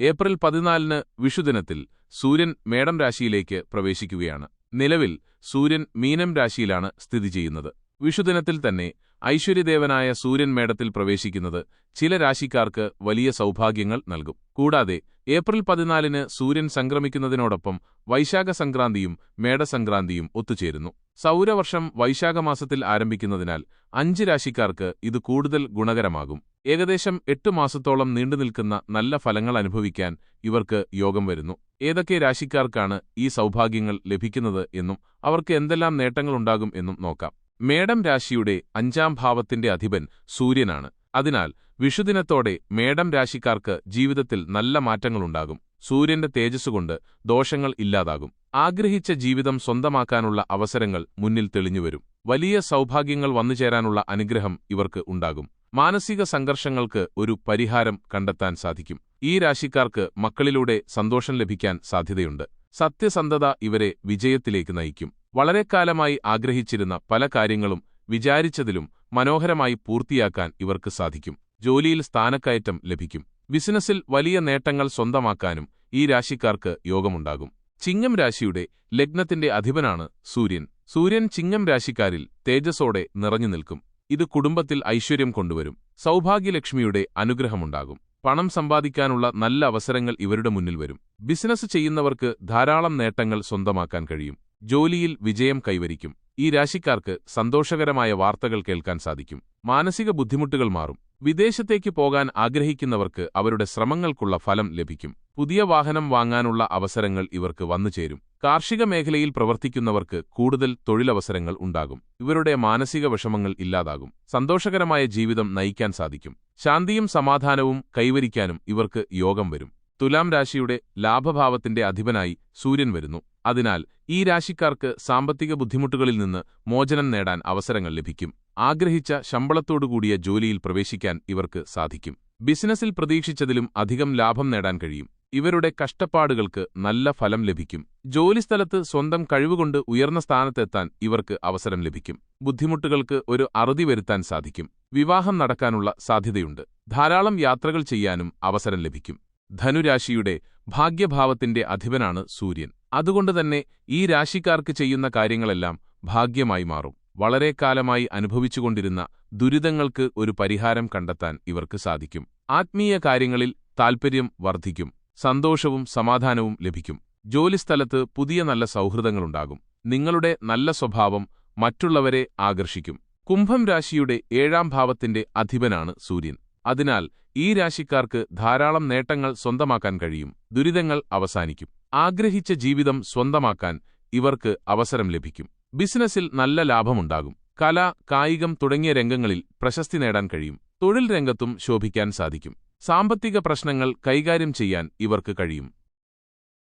April പതിനാലിന് വിഷുദിനത്തിൽ സൂര്യൻ മേടം രാശിയിലേക്ക് പ്രവേശിക്കുകയാണ്. നിലവിൽ സൂര്യൻ മീനം രാശിയിലാണ് സ്ഥിതി ചെയ്യുന്നത്. വിഷുദിനത്തിൽ തന്നെ ഐശ്വര്യദേവനായ സൂര്യൻ മേടത്തിൽ പ്രവേശിക്കുന്നത് ചില രാശിക്കാർക്ക് വലിയ സൗഭാഗ്യങ്ങൾ നൽകും. കൂടാതെ ഏപ്രിൽ പതിനാലിന് സൂര്യൻ സംക്രമിക്കുന്നതിനോടൊപ്പം വൈശാഖ സംക്രാന്തിയും മേടസംക്രാന്തിയും ഒത്തുചേരുന്നു. സൗരവർഷം വൈശാഖമാസത്തിൽ ആരംഭിക്കുന്നതിനാൽ അഞ്ച് രാശിക്കാർക്ക് ഇത് കൂടുതൽ ഗുണകരമാകും. ഏകദേശം എട്ട് മാസത്തോളം നീണ്ടുനിൽക്കുന്ന നല്ല ഫലങ്ങൾ അനുഭവിക്കാൻ ഇവർക്ക് യോഗം വരുന്നു. ഏതൊക്കെ രാശിക്കാർക്കാണ് ഈ സൗഭാഗ്യങ്ങൾ ലഭിക്കുന്നത് എന്നും അവർക്ക് എന്തെല്ലാം നേട്ടങ്ങളുണ്ടാകും എന്നും നോക്കാം. മേടം രാശിയുടെ അഞ്ചാം ഭാവത്തിന്റെ അധിപൻ സൂര്യനാണ്. അതിനാൽ വിഷുദിനത്തോടെ മേടം രാശിക്കാർക്ക് ജീവിതത്തിൽ നല്ല മാറ്റങ്ങളുണ്ടാകും. സൂര്യന്റെ തേജസ്സുകൊണ്ട് ദോഷങ്ങൾ ഇല്ലാതാകും. ആഗ്രഹിച്ച ജീവിതം സ്വന്തമാക്കാനുള്ള അവസരങ്ങൾ മുന്നിൽ തെളിഞ്ഞുവരും. വലിയ സൗഭാഗ്യങ്ങൾ വന്നുചേരാനുള്ള അനുഗ്രഹം ഇവർക്ക് ഉണ്ടാകും. മാനസിക സംഘർഷങ്ങൾക്ക് ഒരു പരിഹാരം കണ്ടെത്താൻ സാധിക്കും. ഈ രാശിക്കാർക്ക് മക്കളിലൂടെ സന്തോഷം ലഭിക്കാൻ സാധ്യതയുണ്ട്. സത്യസന്ധത ഇവരെ വിജയത്തിലേക്ക് നയിക്കും. വളരെക്കാലമായി ആഗ്രഹിച്ചിരുന്ന പല കാര്യങ്ങളും വിചാരിച്ചതിലും മനോഹരമായി പൂർത്തിയാക്കാൻ ഇവർക്ക് സാധിക്കും. ജോലിയിൽ സ്ഥാനക്കയറ്റം ലഭിക്കും. ബിസിനസ്സിൽ വലിയ നേട്ടങ്ങൾ സ്വന്തമാക്കാനും ഈ രാശിക്കാർക്ക് യോഗമുണ്ടാകും. ചിങ്ങം രാശിയുടെ ലഗ്നത്തിന്റെ അധിപനാണ് സൂര്യൻ. സൂര്യൻ ചിങ്ങം രാശിക്കാരിൽ തേജസ്സോടെ നിറഞ്ഞു നിൽക്കും. ഇത് കുടുംബത്തിൽ ഐശ്വര്യം കൊണ്ടുവരും. സൗഭാഗ്യലക്ഷ്മിയുടെ അനുഗ്രഹമുണ്ടാകും. പണം സമ്പാദിക്കാനുള്ള നല്ല അവസരങ്ങൾ ഇവരുടെ മുന്നിൽ വരും. ബിസിനസ് ചെയ്യുന്നവർക്ക് ധാരാളം നേട്ടങ്ങൾ സ്വന്തമാക്കാൻ കഴിയും. ജോലിയിൽ വിജയം കൈവരിക്കും. ഈ രാശിക്കാർക്ക് സന്തോഷകരമായ വാർത്തകൾ കേൾക്കാൻ സാധിക്കും. മാനസിക ബുദ്ധിമുട്ടുകൾ മാറും. വിദേശത്തേക്ക് പോകാൻ ആഗ്രഹിക്കുന്നവർക്ക് അവരുടെ ശ്രമങ്ങൾക്കുള്ള ഫലം ലഭിക്കും. പുതിയ വാഹനം വാങ്ങാനുള്ള അവസരങ്ങൾ ഇവർക്ക് വന്നുചേരും കാർഷിക മേഖലയിൽ പ്രവർത്തിക്കുന്നവർക്ക് കൂടുതൽ തൊഴിലവസരങ്ങൾ ഉണ്ടാകും. ഇവരുടെ മാനസിക വിഷമങ്ങൾ ഇല്ലാതാകും. സന്തോഷകരമായ ജീവിതം നയിക്കാൻ സാധിക്കും. ശാന്തിയും സമാധാനവും കൈവരിക്കാനും ഇവർക്ക് യോഗം വരും. തുലാം രാശിയുടെ ലാഭഭാവത്തിന്റെ അധിപനായി സൂര്യൻ വരുന്നു. അതിനാൽ ഈ രാശിക്കാർക്ക് സാമ്പത്തിക ബുദ്ധിമുട്ടുകളിൽ നിന്ന് മോചനം നേടാൻ അവസരങ്ങൾ ലഭിക്കും. ആഗ്രഹിച്ച ശമ്പളത്തോടുകൂടിയ ജോലിയിൽ പ്രവേശിക്കാൻ ഇവർക്ക് സാധിക്കും. ബിസിനസ്സിൽ പ്രതീക്ഷിച്ചതിലും അധികം ലാഭം നേടാൻ കഴിയും. ഇവരുടെ കഷ്ടപ്പാടുകൾക്ക് നല്ല ഫലം ലഭിക്കും. ജോലിസ്ഥലത്ത് സ്വന്തം കഴിവുകൊണ്ട് ഉയർന്ന സ്ഥാനത്തെത്താൻ ഇവർക്ക് അവസരം ലഭിക്കും. ബുദ്ധിമുട്ടുകൾക്ക് ഒരു അറുതി വരുത്താൻ സാധിക്കും. വിവാഹം നടക്കാനുള്ള സാധ്യതയുണ്ട്. ധാരാളം യാത്രകൾ ചെയ്യാനും അവസരം ലഭിക്കും. ധനുരാശിയുടെ ഭാഗ്യഭാവത്തിന്റെ അധിപനാണ് സൂര്യൻ. അതുകൊണ്ട് തന്നെ ഈ രാശിക്കാർക്ക് ചെയ്യുന്ന കാര്യങ്ങളെല്ലാം ഭാഗ്യമായി മാറും. വളരെ കാലമായി അനുഭവിച്ചുകൊണ്ടിരുന്ന ദുരിതങ്ങൾക്ക് ഒരു പരിഹാരം കണ്ടെത്താൻ ഇവർക്ക് സാധിക്കും. ആത്മീയ കാര്യങ്ങളിൽ താൽപ്പര്യം വർദ്ധിക്കും. സന്തോഷവും സമാധാനവും ലഭിക്കും. ജോലിസ്ഥലത്ത് പുതിയ നല്ല സൗഹൃദങ്ങളുണ്ടാകും. നിങ്ങളുടെ നല്ല സ്വഭാവം മറ്റുള്ളവരെ ആകർഷിക്കും. കുംഭം രാശിയുടെ ഏഴാം ഭാവത്തിന്റെ അധിപനാണ് സൂര്യൻ. അതിനാൽ ഈ രാശിക്കാർക്ക് ധാരാളം നേട്ടങ്ങൾ സ്വന്തമാക്കാൻ കഴിയും. ദുരിതങ്ങൾ അവസാനിക്കും. ആഗ്രഹിച്ച ജീവിതം സ്വന്തമാക്കാൻ ഇവർക്ക് അവസരം ലഭിക്കും. ബിസിനസ്സിൽ നല്ല ലാഭമുണ്ടാകും. കല കായികം തുടങ്ങിയ രംഗങ്ങളിൽ പ്രശസ്തി നേടാൻ കഴിയും. തൊഴിൽ രംഗത്തും ശോഭിക്കാൻ സാധിക്കും. സാമ്പത്തിക പ്രശ്നങ്ങൾ കൈകാര്യം ചെയ്യാൻ ഇവർക്ക് കഴിയും.